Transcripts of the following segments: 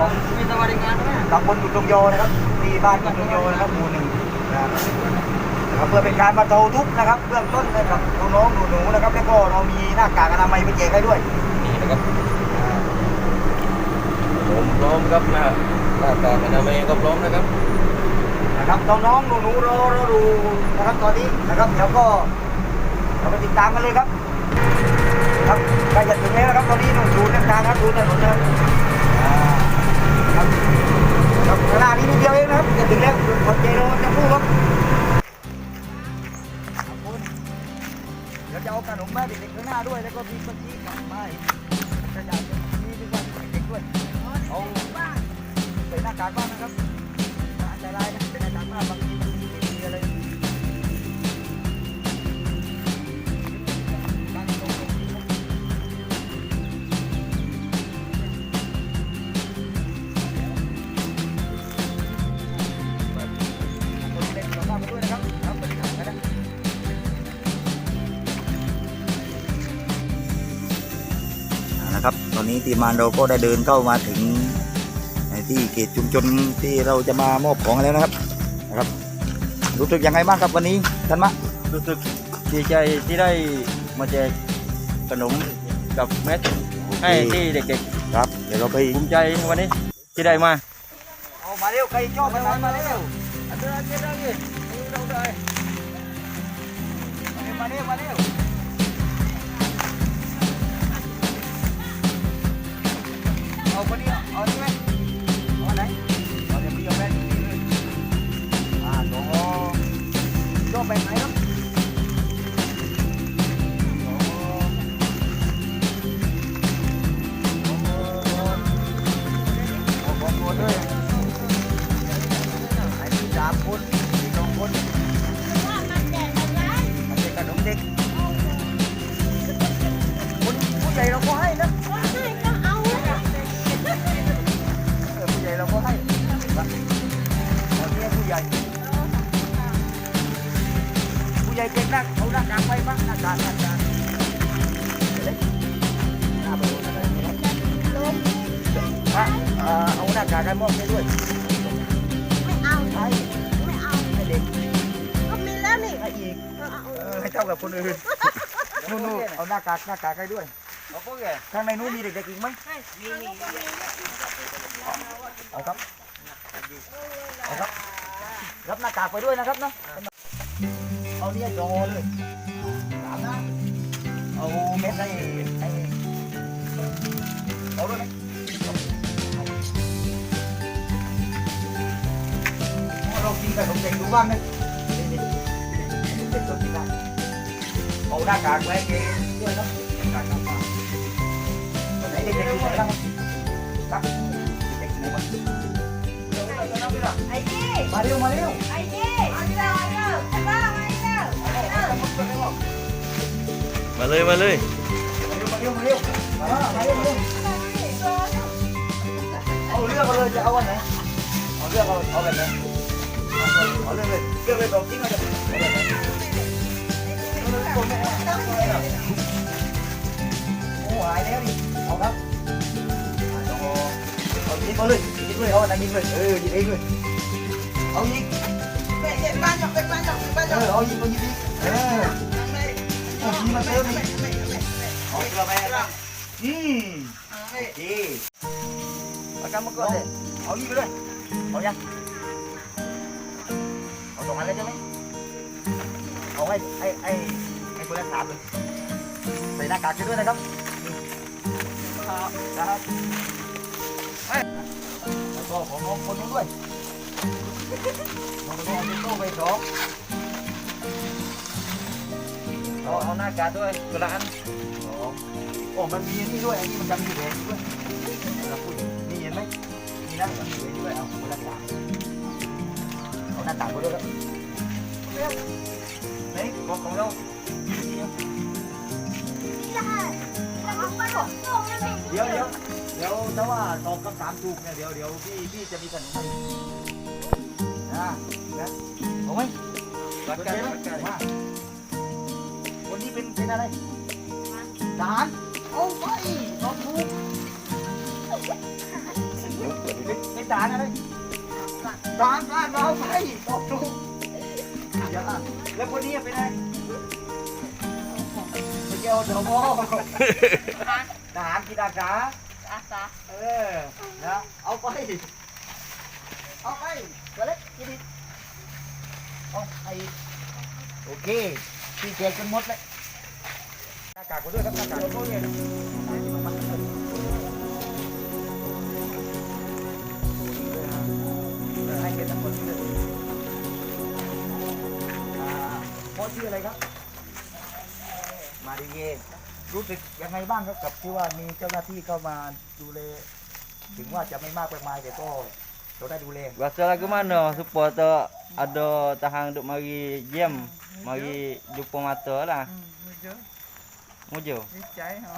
ของมีสวัสดิการไหมตำบลกุดตงโยนะครับที่บ้านกุดตงโยนะครับหมู่หนึ่งนะครับนะครับเพื่อเป็นการบรรเทาทุกข์นะครับเบื้องต้นนะครับน้องๆหนูๆนะครับแล้วก็เรามีหน้ากากอนามัยไปแจกให้ด้วยนี่นะครับผมพร้อมครับนะหน้ากากอนามัยก็พร้อมนะครับนะครับน้องๆหนูๆรอรอดูนะครับตอนนี้นะครับเดี๋ยวก็เราไปติดตามกันเลยครับครับใกล้จะถึงแล้วนะครับตอนนี้หนูดูเส้นทางครับดูถนนนะครับอ่า ครับครับเวลานี้นิดเดียวเองนะครับจะถึงแล้วขอบใจเราจะพูดครับขอบคุณเดี๋ยวจะเอาขนมมาเด็กๆข้างหน้าด้วย แล้วก็มีเมื่อกี้กลับไปจะอยากมีดีกว่าเด็กๆด้วยเอาใส่หน้ากากบ้าง นะครับ ตอนนี้ทีมงานเราก็ได้เดินเข้ามาถึงในที่เขตชุมชนที่เราจะมามอบของแล้วนะครับนะครับ รู้สึกยังไงบ้างครับวันนี้ท่านมะรู้สึกดีใจที่ได้มาแจกขนมกับแมสให้ที่เด็กครับ เดี๋ยวเราไปๆภูมิใจวันนี้ที่ได้มาเอามาเร็วใครชอบมามาเร็วอันเดินเดินนี่เราได้มาเร็วมาเร็ว ชอบแบบไหนครับโอ้โอ้เอาของหม เลยไอ้ที่สามคนที่สองคนมันเป็นขนมเด็กคนผู้ใหญ่เราก็ให้นะเออผู้ใหญ่เราก็ให้ครับตอนนี้ผู้ใหญ่ผู้ใหญ่เก่งนักเอาหน้ากากไปบ้างหน้ากากหน้ากากเล็กหน้าไปโดนอะไรนี่ครับพระเอ่เอาหน้ากากกันมอบให้ด้วยให้ให้เด็กให้อีกเออให้เท่ากับคนอื่นนู่นเอาหน้ากากหน้ากากให้ด้วยเอาพวกแกข้างในนู้นมีเด็กๆอีกไหมเอาครับเอาครับ รับหน้ากากไปด้วยนะครับเนาะ เอาเนี่ยจอเลยสามนะเอาเม็ดให้ให้เอาด้วยไหมเอาเรากินกับขนมเด็กดูบ้างนะนี่ๆขนมเด็กตัวกินได้เอาหน้ากากไว้ให้ด้วยนะหน้ากากหน้ากากไหนเด็กๆอยู่ไหนบ้างครับเด็กๆอยู่ไหนบ้างมาเร็วมาเร็ว มาเลยมาเลยมาเร็วมาเร็วมามาเร็วมาเร็วเอาเลือกมาเลยจะเอาวันไหนเอาเลือกเอาเอาแบบไหนเอาเลือกเลยเลือกเลยบอกจริงเลยเอาแบบไหนโอ้หายแล้วดิเอาครับเอายิงมาเลยยิงเลยเอาอันไหนยิงเลยเออยิงเองเลยเอายิงเออเอายิงเอายิงดิเออโอ้ เอาเกลือไปครับอืมดีเอากำมาก่อนเลยเอานี่ไปเลยเอายังเอาสองอัน โอ้มันมีนี่ด้วยอันนี้มันจะมีแหวนด้วยเราพูดนี่เห็นไหมมีนะมีแหวนด้วยเอาคนละสามเอาหน้าต่างไปด้วยครับไหนของของเราเดี๋ยวเดี๋ยวเดี๋ยวถ้าว่าตอบคำถามถูกเนี่ยเดี๋ยวเดี๋ยวพี่พี่จะมีขนมให้นะนะเอาไหมรักกันรักกันมาคนนี้เป็นเป็นอะไรทหาร เอาไปตอบถูกนุกกว่านี้เป็นด่านอะไรด่านด่าเราไปบอกถูกอย่าแล้วคนนี้เป็นไงไปเกี่ยวเถอะพ่อทหารกีฬาขาอาสาเออนะเอาไป เอาไปตัวเล็กกินดิเอาไอโอเคพี่แจกจนหมดเลย กากกูด้วยครับหน้ากากกูด้วยให้เกียรติทั้งหมดเลยอ่าพ่อชื่ออะไรครับ มาดีเยรู้สึกยังไงบ้างครับกับที่ว่ามีเจ้าหน้าที่เข้ามาดูแลถึงว่าจะไม่มากไปมายแต่ก็เราได้ดูแล Masalah ke mana supporter ada tahan duk mari jam, mari jumpa mata lah. มือเยอะ Mujo. ดีใจเหรอ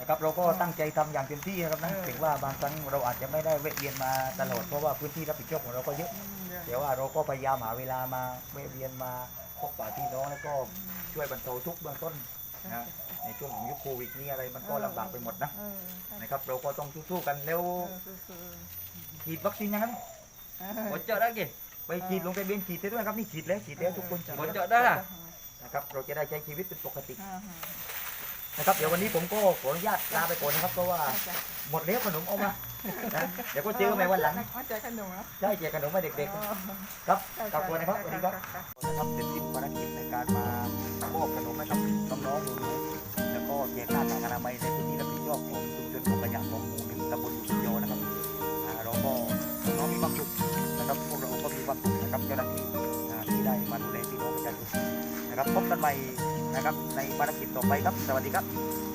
นะครับเราก็ตั้งใจทำอย่างเต็มที่นะครับนะเออ ถึงว่าบางครั้งเราอาจจะไม่ได้แวะเวียนมาตลอดเพราะว่าพื้นที่รับผิดชอบของเราก็เยอะ แต่ว่าเราก็พยายามหาเวลามาแวะเวียนมาพบปะพี่น้องแล้วก็ช่วยบรรเทาทุกข์เบื้องต้นนะในช่วงของยุคโควิดนี่อะไรมันก็ลำบากไปหมดนะเออนะครับ เราก็ต้องสู้ๆกันแล้วสู้ฉีดวัคซีนยังครับๆ Bocok dah ke? ไปฉีดลงทะเบียนฉีดได้ด้วยครับนี่ฉีดแล้วฉีดแล้วทุกคนฉีดแล้ว Bocok dah lah. นะครับเราจะได้ใช้ชีวิตเป็นปกติ นะครับเดี๋ยววันนี้ผมก็ขออนุญาตลาไปก่อนนะครับเพราะว่าหมดแล้วขนมเอามานะเดี๋ยวก็เจอกันใหม่วันหลังมาแจกขนมเหรอใช่แจกขนมให้เด็กๆครับกลับตัวนะครับสวัสดีครับนะครับเป็นทีมภารกิจในการมามอบขนมให้กับน้องๆหนูๆแล้วก็แจกหน้ากากอนามัยในพื้นที่รับผิดชอบของชุมชนของขยะของหมู่หนึ่งตำบลสุขโยนะครับอ่าเราก็น้องๆมีความสุขนะครับพวกเราก็มีความสุขนะครับเจ้าหน้าที่อ่าที่ได้มาดูแลพี่น้องประชาชนนะครับพบกันใหม่ นะครับในภารกิจต่อไปครับ สวัสดีครับ